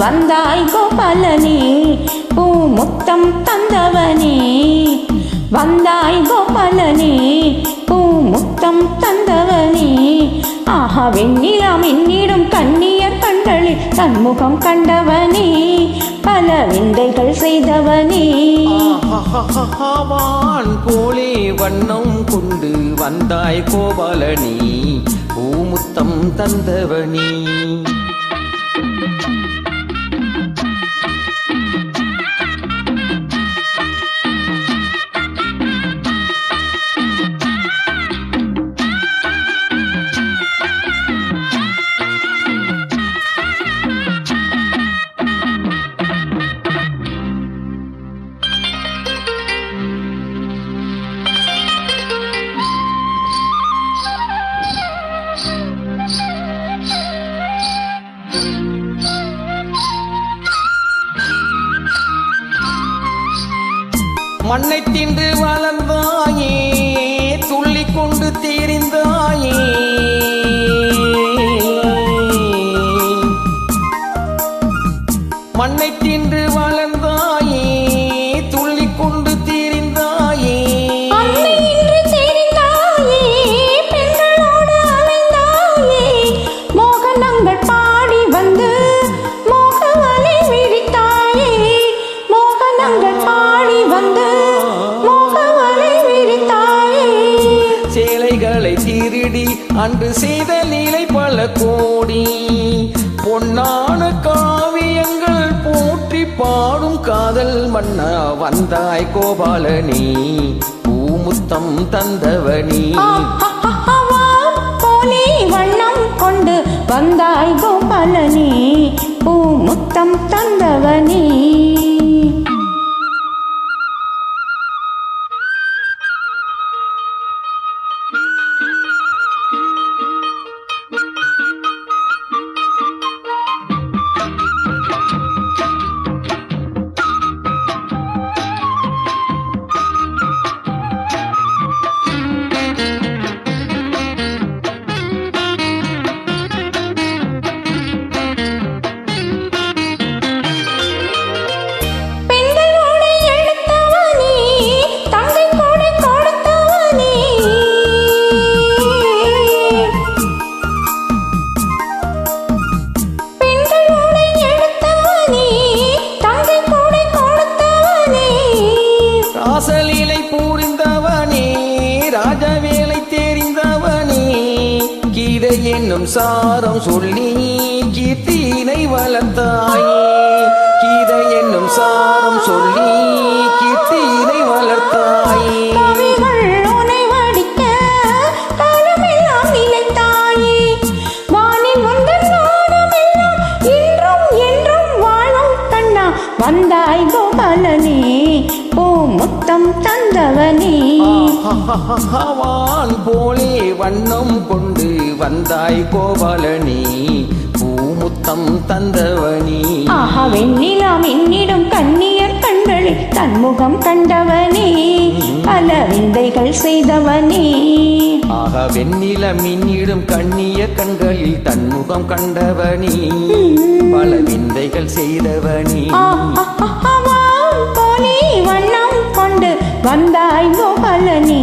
வந்தாய் கோபாலனே பூ முத்தம் தந்தவனே. வந்தாய் கோபாலனே பூ முத்தம் தந்தவனே. ஆஹா வெண்ணிலாம் என்னிடம் கண்ணியர் கண்களில் தன்முகம் கண்டவனே. பல விந்தைகள் செய்தவனே. ஆஹாஹாஹாவான் போலே வண்ணம் கொண்டு வந்தாய் கோபாலனி பூமுத்தம் தந்தவனி. மண்ணை தின்று வளர்ந்தாயே துள்ளி கொண்டு தெரிந்தாயே. அன்று செய்த லீலை பல கோடி. பொன்னான காவியங்கள் போற்றி பாடும் காதல் மன்னா வந்தாய் கோபாலனி. பூமுத்தம் தந்தவனி. வண்ணம் கொண்டு வந்தாய் கோபாலனே. பூ முத்தம் தந்தவனே. என்னும் சாரம் சொல்லி கீர்த்தினை வளர்த்தாயே. கீதை என்னும் சாரம் வான் போலே வண்ணம் கொண்டு வந்தாய் கோபாலனி பூமுத்தம் தந்தவனி. ஆஹா வெண்ணிலாம் என்னிடம் கண்ணியர் கண்களில் தன்முகம் கண்டவனே பல விந்தைகள் செய்தவனே. ஆக வெண்ணில மின்னிடும் கண்ணிய கண்களில் தன்முகம் கண்டவனி பல விந்தைகள் செய்தவனி. வண்ணம் கொண்டு வந்தாய் கோபாலனே.